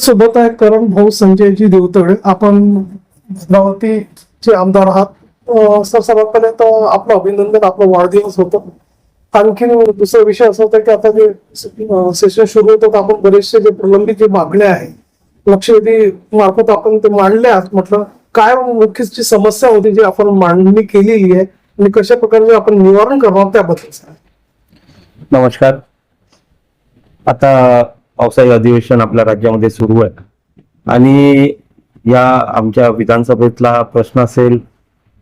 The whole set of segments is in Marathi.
सोबत आहे करण भाऊ संजयजी देवतळे. आपण भद्रावतीचे आमदार आहात सर सर्वात पहिले तर आपलं अभिनंदन आपलं वाढदिवस होतं. आणखीन दुसरा विषय असा होता की आता जे सेशन सुरू होतं तर आपण बरेचसे जे प्रलंबित जे मागण्या आहे लक्षवेधी मार्फत आपण ते मांडले आहात. म्हटलं काय मुख्य जी समस्या होती जी आपण मांडणी केलेली आहे आणि कशा प्रकारे आपण निवारण करणार त्याबद्दल नमस्कार. आता पावसाळी अधिवेशन आपल्या राज्यामध्ये सुरू आहे. आणि या आमच्या विधानसभेतला प्रश्न असेल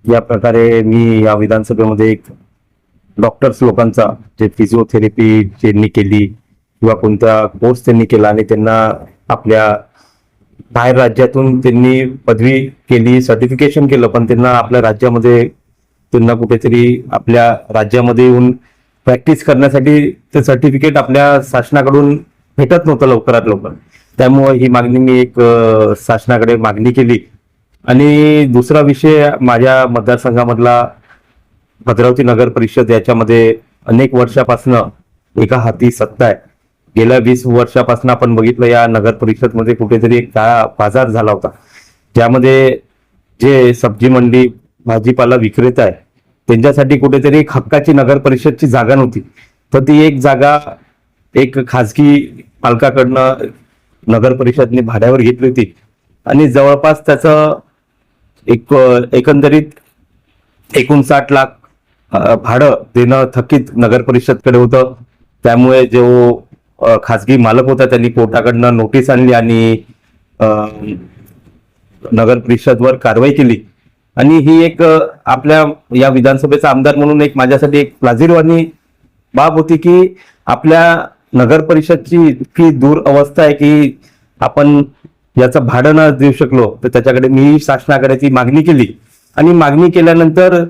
या प्रकारे मी या विधानसभेमध्ये एक डॉक्टर्स लोकांचा जे फिजिओथेरपी ज्यांनी केली किंवा कोणता कोर्स त्यांनी केला आणि त्यांना आपल्या बाहेर राज्यातून त्यांनी पदवी केली सर्टिफिकेशन केलं पण त्यांना आपल्या राज्यामध्ये त्यांना कुठेतरी आपल्या राज्यामध्ये येऊन प्रॅक्टिस करण्यासाठी ते सर्टिफिकेट आपल्या शासनाकडून भेटत नव्हतं लवकरात लवकर. त्यामुळे ही मागणी मी एक शासनाकडे मागणी केली. आणि दुसरा विषय माझ्या मतदारसंघामधला भद्रावती नगर परिषद याच्यामध्ये अनेक वर्षापासनं एका हाती सत्ता आहे. गेल्या वीस वर्षापासून आपण बघितलं या नगर परिषदमध्ये कुठेतरी एक काळा बाजार झाला होता. ज्यामध्ये जे सब्जी मंडी भाजीपाला विक्रेता आहे त्यांच्यासाठी कुठेतरी एक हक्काची नगर परिषदची जागा नव्हती. तर ती एक जागा एक खाजगी पालकाकडनं नगर परिषदने भाड्यावर घेतली होती. आणि जवळपास त्याचं एक एकंदरीत एकोणसाठ लाख भाडं देणं थकीत नगर परिषदकडे होतं. त्यामुळे जो खासगी मालक होता त्यांनी कोर्टाकडनं नोटीस आणली आणि नगर परिषदवर कारवाई केली. आणि ही एक आपल्या या विधानसभेचा आमदार म्हणून एक माझ्यासाठी एक लाजीरवाणी बाब होती की आपल्या नगर परिषदची इतकी दूर अवस्था आहे की आपण याचं भाडं न देऊ शकलो. तर त्याच्याकडे मी शासनाकडे ती मागणी केली. आणि मागणी केल्यानंतर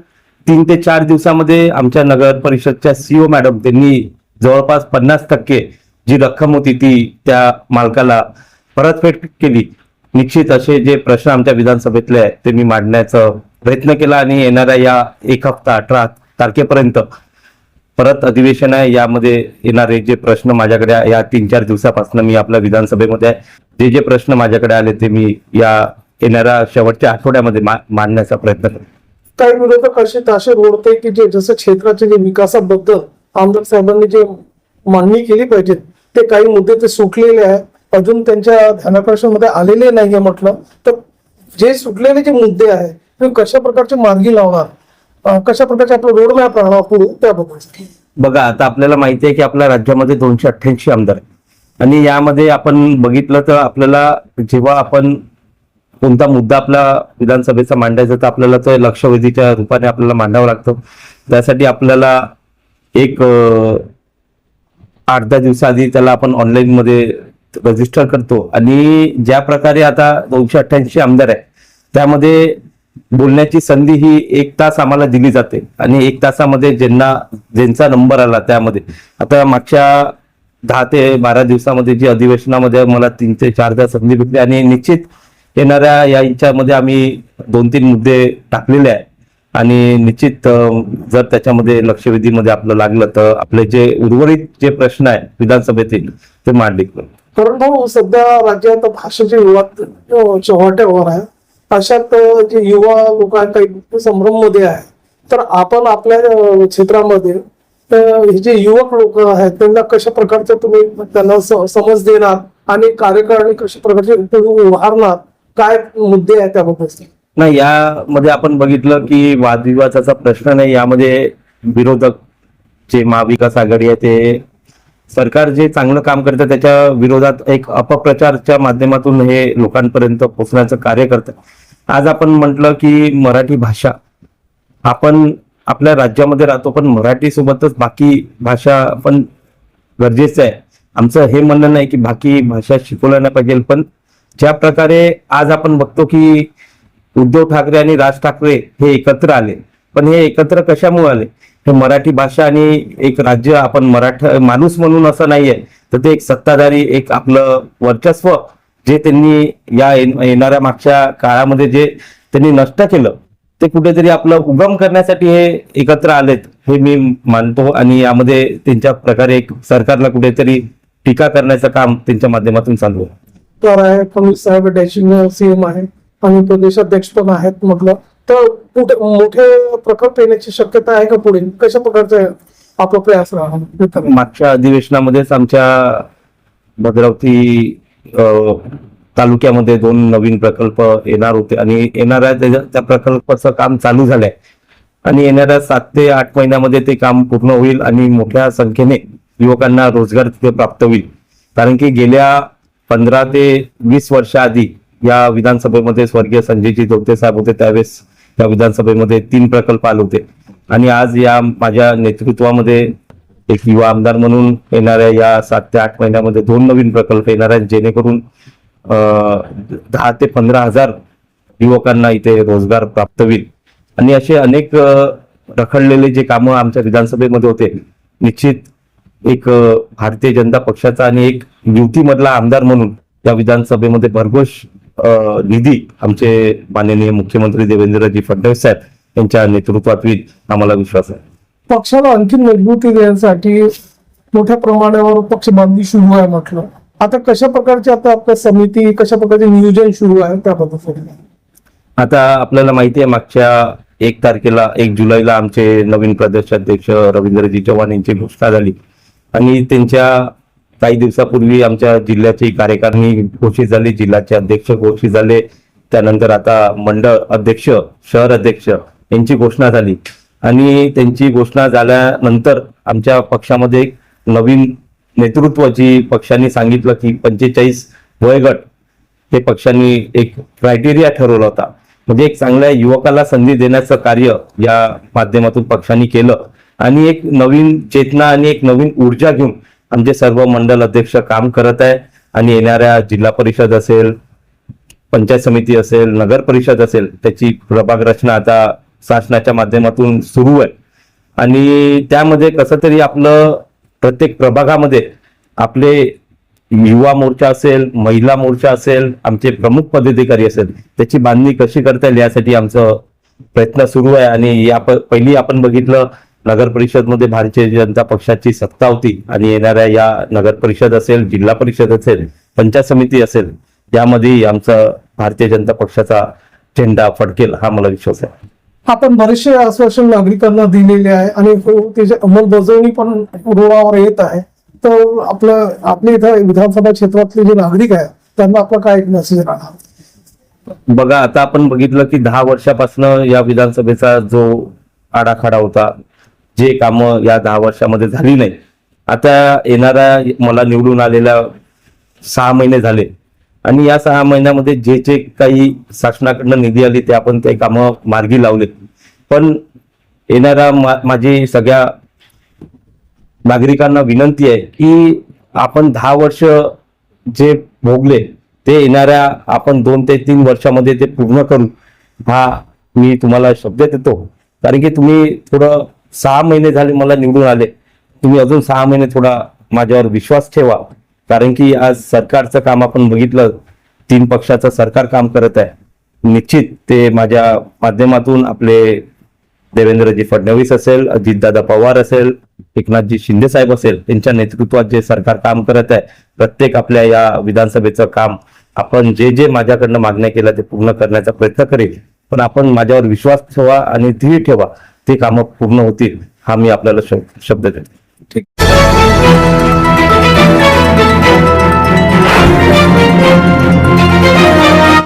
तीन ते चार दिवसामध्ये आमच्या नगर परिषदच्या सीओ मॅडम त्यांनी जवळपास पन्नास टक्के जी रक्कम होती ती त्या मालकाला परतफेड केली. निश्चित असे जे प्रश्न आमच्या विधानसभेतले आहेत ते मी मांडण्याचा प्रयत्न केला आणि येणाऱ्या या एक हप्ता अठरा तारखेपर्यंत परत अधिवेशन आहे यामध्ये येणारे जे प्रश्न माझ्याकडे या तीन चार दिवसापासून मी आपल्या विधानसभेमध्ये आहे. जे जे प्रश्न माझ्याकडे आले ते मी या येणाऱ्या शेवटच्या आठवड्यामध्ये मा- मांडण्याचा प्रयत्न करतो काही विरोधक असे ताशे रोडते की जे जसं क्षेत्राच्या जे विकासाबद्दल आमदार साहेबांनी जे मागणी केली पाहिजे ते काही मुद्दे ते सुटलेले आहे अजून त्यांच्या ध्यानाकर्षणामध्ये आलेले नाहीये म्हटलं. तर जे सुटलेले जे मुद्दे आहे ते कशा प्रकारचे मार्गी लावणार? कशा प्रकारचा आपला रोडमॅप राहणार पुढे त्याबद्दल बघा आता आपल्याला माहिती आहे की आपल्या राज्यामध्ये दोनशे अठ्ठ्याऐंशी आमदार आहे आणि यामध्ये आपण बघितलं तर आपल्याला जेव्हा आपण कोणता मुद्दा आपला विधानसभेचा मांडायचा तर आपल्याला तो लक्षवेधीच्या रूपाने आपल्याला मांडावा लागतो. त्यासाठी आपल्याला एक आठ दहा दिवसाआधी त्याला आपण ऑनलाईन मध्ये रजिस्टर करतो. आणि ज्या प्रकारे आता दोनशे अठ्ठ्याऐंशी आमदार आहे त्यामध्ये बोलण्याची संधी ही एक तास आम्हाला दिली जाते. आणि एक तासामध्ये ज्यांना ज्यांचा नंबर आला त्यामध्ये. आता मागच्या दहा ते बारा दिवसामध्ये जी अधिवेशनामध्ये मला तीन ते चारदा संधी भेटली आणि निश्चित येणाऱ्या या याच्यामध्ये आम्ही दोन तीन मुद्दे टाकलेले आहे आणि निश्चित जर त्याच्यामध्ये लक्षवेधीमध्ये आपलं लागलं तर आपले जे उर्वरित जे प्रश्न आहे विधानसभेतील ते मांडले. कारण भाऊ सध्या राज्यात भाषेचे विवाद चव्हाट्यावर आहे. अशात जे युवा लोक आहेत काही संभ्रममध्ये आहे तर आपण आपल्या क्षेत्रामध्ये हे जे युवक लोक आहेत त्यांना कशा प्रकारचं तुम्ही त्यांना समज देणार आणि कार्यकारणी कशा प्रकारचे उभारणार? काय मुद्दे आहेत त्याबद्दल? नाही यामध्ये आपण बघितलं की वादविवादाचा प्रश्न नाही यामध्ये विरोधक जे महाविकास आघाडी आहे ते सरकार जे चांगलं काम करतं त्याच्या विरोधात एक अपप्रचारच्या माध्यमातून हे लोकांपर्यंत पोहोचण्याचं कार्य करतं. आज आपण म्हटलं की मराठी भाषा आपण आपल्या राज्यामध्ये राहतो पण मराठी सोबतच बाकी भाषा पण गरजेचं आहे. आमचं हे म्हणणं नाही की बाकी भाषा शिकवल्या नाही पाहिजे पण ज्या प्रकारे आज आपण बघतो की उद्धव ठाकरे आणि राज ठाकरे हे एकत्र आले पण हे एकत्र कशामुळे आले? हे मराठी भाषा आणि एक राज्य आपण मराठा माणूस म्हणून असं नाहीये. तर ते एक सत्ताधारी एक आपलं वर्चस्व जे त्यांनी या येणाऱ्या मागच्या काळामध्ये जे त्यांनी नष्ट केलं ते कुठेतरी आपलं उगम करण्यासाठी हे एकत्र आलेत. हे मी मानतो आणि यामध्ये त्यांच्या प्रकारे एक सरकारला कुठेतरी टीका करण्याचं काम त्यांच्या माध्यमातून चालू आहे. तर आहे फडणवीस साहेब डॅशिंग सीएम आहे आणि प्रदेशाध्यक्ष पण आहेत म्हटलं. तर कुठे मोठे प्रकल्प येण्याची शक्यता आहे का पुढे? कशा प्रकारचे आपला प्रयास राहणार मागच्या अधिवेशनामध्येच आमच्या भद्रावती तालुक्यामध्ये दोन नवीन प्रकल्प येणार होते आणि येणाऱ्या त्या प्रकल्पाचं काम चालू झालंय. आणि येणाऱ्या सात ते आठ महिन्यामध्ये ते काम पूर्ण होईल आणि मोठ्या संख्येने युवकांना रोजगार तिथे प्राप्त होईल. कारण की गेल्या पंधरा ते वीस वर्षा आधी या विधानसभेमध्ये स्वर्गीय संजयजी धोते साहेब होते त्यावेळेस या विधानसभेमध्ये तीन प्रकल्प आले होते. आणि आज या माझ्या नेतृत्वामध्ये एक युवा आमदार म्हणून येणाऱ्या या सात ते आठ महिन्यामध्ये दोन नवीन प्रकल्प येणार आहेत जेणेकरून दहा ते पंधरा हजार युवकांना इथे रोजगार प्राप्त होईल. आणि असे अनेक रखडलेले जे कामं आमच्या विधानसभेमध्ये होते निश्चित एक भारतीय जनता पक्षाचा आणि एक युतीमधला आमदार म्हणून या विधानसभेमध्ये भरघोष निधी आमचे माननीय मुख्यमंत्री देवेंद्रजी फडणवीस साहेब यांच्या नेतृत्वात होईल आम्हाला विश्वास आहे. पक्षाला आणखी मजबूती देण्यासाठी मोठ्या प्रमाणावर पक्ष बांधणी सुरू आहे म्हटलं. आता कशा प्रकारची आता आपल्या समिती कशा प्रकारचे नियोजन सुरू आहे त्याबद्दल. आता आपल्याला माहिती आहे मागच्या एक तारखेला एक जुलैला आमचे नवीन प्रदेशाध्यक्ष रवींद्रजी चव्हाण यांची घोषणा झाली. आणि त्यांच्या काही दिवसापूर्वी आमच्या जिल्ह्याची कार्यकारिणी घोषित झाली जिल्ह्याचे अध्यक्ष घोषित झाले. त्यानंतर आता मंडळ अध्यक्ष शहर अध्यक्ष यांची घोषणा झाली. आणि त्यांची घोषणा झाल्यानंतर आमच्या पक्षामध्ये एक नवीन नेतृत्वाची पक्षांनी सांगितलं की पंचेचाळीस वयगट हे पक्षांनी एक क्रायटेरिया ठरवला होता. म्हणजे एक चांगल्या युवकाला संधी देण्याचं कार्य या माध्यमातून पक्षांनी केलं. आणि एक नवीन चेतना आणि एक नवीन ऊर्जा घेऊन आमचे सर्व मंडल अध्यक्ष काम करत आहे आणि येणाऱ्या जिल्हा परिषद असेल पंचायत समिती असेल नगर परिषद असेल त्याची प्रभाग रचना आता शासनाच्या माध्यमातून सुरू आहे. आणि त्यामध्ये कसं तरी आपलं प्रत्येक प्रभागामध्ये आपले युवा मोर्चा असेल महिला मोर्चा असेल आमचे प्रमुख पदाधिकारी असेल त्याची बांधणी कशी करता येईल यासाठी आमचं प्रयत्न सुरू आहे. आणि या पहिली आपण बघितलं नगर परिषदमध्ये भारतीय जनता पक्षाची सत्ता होती आणि येणाऱ्या या नगर परिषद असेल जिल्हा परिषद असेल पंचायत समिती असेल यामध्ये आमचा भारतीय जनता पक्षाचा झेंडा फडकेल हा मला विश्वास आहे. आपण बरेचसे आश्वासन नागरिकांना दिलेले आहे आणि हो, त्याची अंमलबजावणी पण रुळावर येत आहे तर आपलं आपल्या इथं विधानसभा क्षेत्रातले जे नागरिक आहे त्यांना आपला काय मेसेज राहणार बघा आता आपण बघितलं की दहा वर्षापासून या विधानसभेचा जो आडाखाडा होता जे कामं या दहा वर्षामध्ये झाली नाही. आता येणाऱ्या मला निवडून आलेल्या सहा महिने झाले. आणि या सहा महिन्यामध्ये जे जे काही शासनाकडनं निधी आली ते आपण ते कामं मार्गी लावले पण येणाऱ्या मा- माझी सगळ्या नागरिकांना विनंती आहे की आपण दहा वर्ष जे भोगले ते येणाऱ्या आपण दोन ते तीन वर्षामध्ये ते पूर्ण करू. हा मी तुम्हाला शब्द देतो. कारण की तुम्ही थोडं सहा महिने झाले मला निवडून आले. तुम्ही अजून सहा महिने थोडा माझ्यावर विश्वास ठेवा. कारण की आज सरकारचं काम आपण बघितलं तीन पक्षाचं सरकार काम करत आहे. निश्चित ते माझ्या माध्यमातून आपले देवेंद्रजी फडणवीस असेल अजितदादा पवार असेल एकनाथजी शिंदे साहेब असेल त्यांच्या नेतृत्वात जे सरकार काम करत आहे प्रत्येक आपल्या या विधानसभेचं काम आपण जे जे माझ्याकडनं मागण्या केल्या ते पूर्ण करण्याचा प्रयत्न करेल. पण आपण माझ्यावर विश्वास ठेवा आणि धीर ठेवा. ते कामं पूर्ण होतील हा मी आपल्याला शब्द देतो.